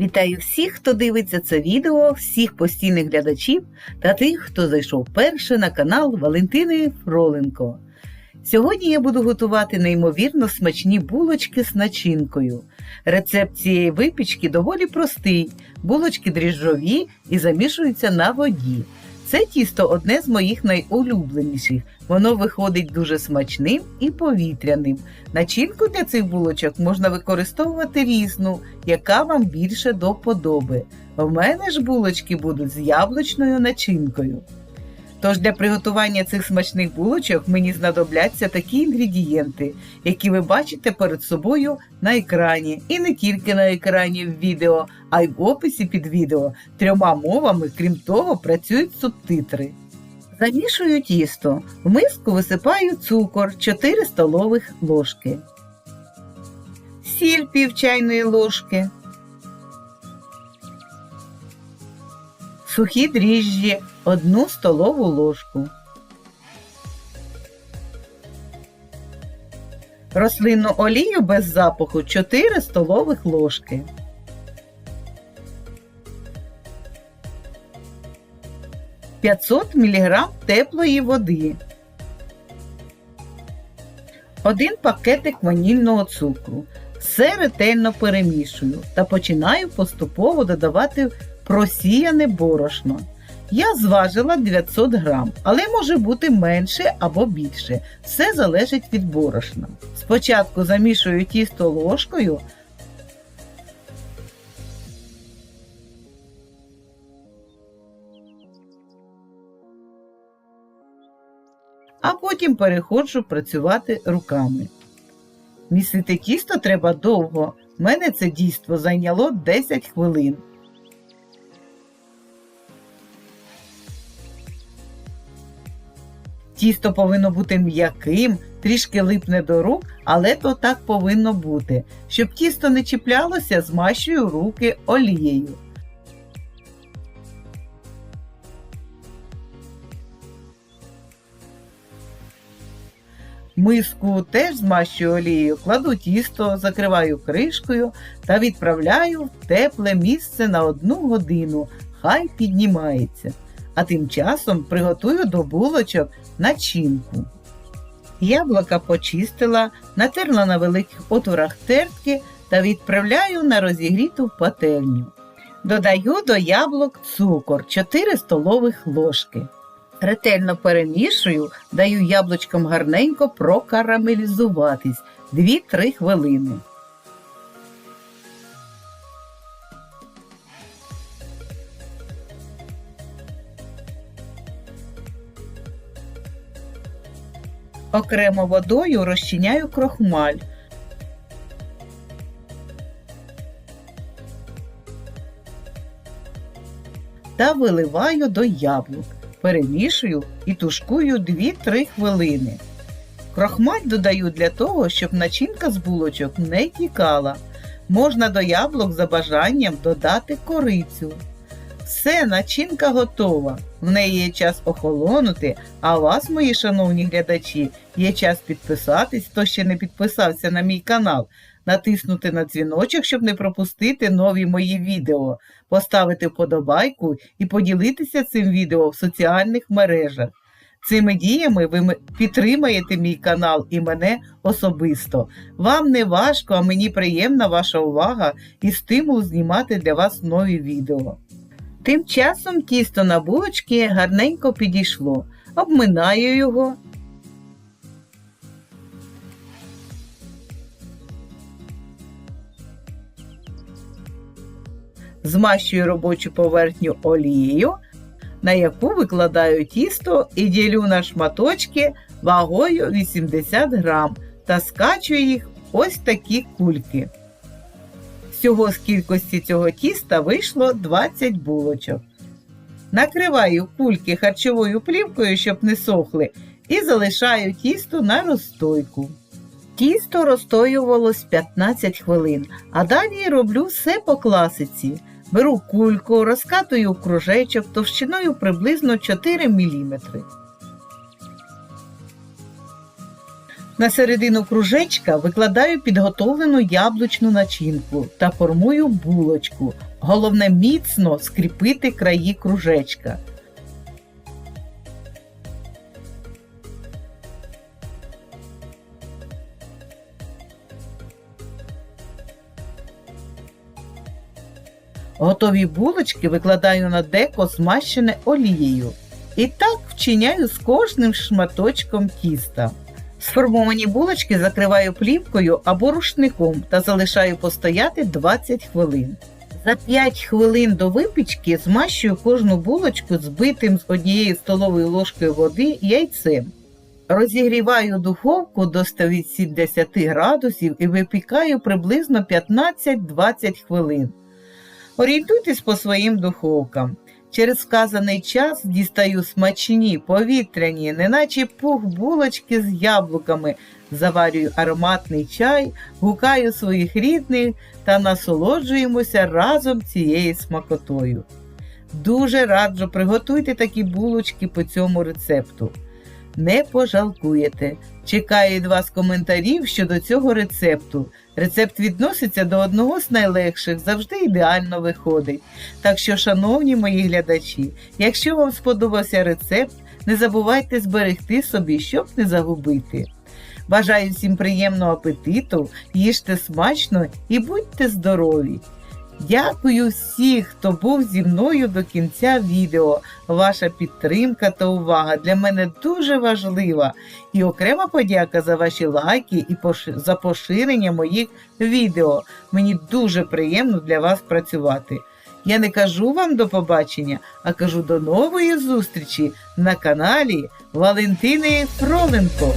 Вітаю всіх, хто дивиться це відео, всіх постійних глядачів та тих, хто зайшов перше на канал Валентини Фроленко. Сьогодні я буду готувати неймовірно смачні булочки з начинкою. Рецепт цієї випічки доволі простий. Булочки дріжджові і замішуються на воді. Це тісто одне з моїх найулюбленіших. Воно виходить дуже смачним і повітряним. Начинку для цих булочок можна використовувати різну, яка вам більше до подоби. В мене ж булочки будуть з яблучною начинкою. Тож для приготування цих смачних булочок мені знадобляться такі інгредієнти, які ви бачите перед собою на екрані. І не тільки на екрані в відео, а й в описі під відео. Трьома мовами, крім того, працюють субтитри. Замішую тісто. В миску висипаю цукор 4 столових ложки. Сіль пів чайної ложки. Сухі дріжджі 1 столову ложку. Рослинну олію без запаху 4 столових ложки. П'ятсот мг теплої води. Один пакетик ванільного цукру. Все ретельно перемішую та починаю поступово додавати просіяне борошно. Я зважила 900 грам, але може бути менше або більше. Все залежить від борошна. Спочатку замішую тісто ложкою. А потім переходжу працювати руками. Місити тісто треба довго. Мене це дійство зайняло 10 хвилин. Тісто повинно бути м'яким, трішки липне до рук, але то так повинно бути. Щоб тісто не чіплялося, змащую руки олією. Миску теж змащую олією, кладу тісто, закриваю кришкою та відправляю в тепле місце на одну годину. Хай піднімається. А тим часом приготую до булочок начинку. Яблука почистила, натерла на великих отворах тертки та відправляю на розігріту пательню. Додаю до яблук цукор 4 столових ложки. Ретельно перемішую, даю яблучкам гарненько прокарамелізуватись 2-3 хвилини. Окремо водою розчиняю крохмаль. Та виливаю до яблук. Перемішую і тушкую 2-3 хвилини. Крохмаль додаю для того, щоб начинка з булочок не тікала. Можна до яблук за бажанням додати корицю. Все, начинка готова. В неї є час охолонути, а вас, мої шановні глядачі, є час підписатись, хто ще не підписався на мій канал, натиснути на дзвіночок, щоб не пропустити нові мої відео, поставити вподобайку і поділитися цим відео в соціальних мережах. Цими діями ви підтримаєте мій канал і мене особисто. Вам не важко, а мені приємна ваша увага і стимул знімати для вас нові відео. Тим часом тісто на булочки гарненько підійшло. Обминаю його. Змащую робочу поверхню олією, на яку викладаю тісто і ділю на шматочки вагою 80 грам та скачую їх ось такі кульки. Всього з кількості цього тіста вийшло 20 булочок. Накриваю кульки харчовою плівкою, щоб не сохли, і залишаю тісто на розстойку. Тісто розстоювалось 15 хвилин, а далі роблю все по класиці. Беру кульку, розкатую в кружечок товщиною приблизно 4 мм. На середину кружечка викладаю підготовлену яблучну начинку та формую булочку. Головне міцно скріпити краї кружечка. Готові булочки викладаю на деко змащене олією. І так вчиняю з кожним шматочком тіста. Сформовані булочки закриваю плівкою або рушником та залишаю постояти 20 хвилин. За 5 хвилин до випічки змащую кожну булочку збитим з однієї столової ложки води яйцем. Розігріваю духовку до 180 градусів і випікаю приблизно 15-20 хвилин. Орієнтуйтесь по своїм духовкам. Через вказаний час дістаю смачні, повітряні, неначе пух булочки з яблуками, заварюю ароматний чай, гукаю своїх рідних та насолоджуємося разом цією смакотою. Дуже раджу приготуйте такі булочки по цьому рецепту. Не пожалкуєте. Чекаю від вас коментарів щодо цього рецепту. Рецепт відноситься до одного з найлегших, завжди ідеально виходить. Так що, шановні мої глядачі, якщо вам сподобався рецепт, не забувайте зберегти собі, щоб не загубити. Бажаю всім приємного апетиту, їжте смачно і будьте здорові! Дякую всіх, хто був зі мною до кінця відео. Ваша підтримка та увага для мене дуже важлива. І окрема подяка за ваші лайки і за поширення моїх відео. Мені дуже приємно для вас працювати. Я не кажу вам до побачення, а кажу до нової зустрічі на каналі Валентини Фроленко.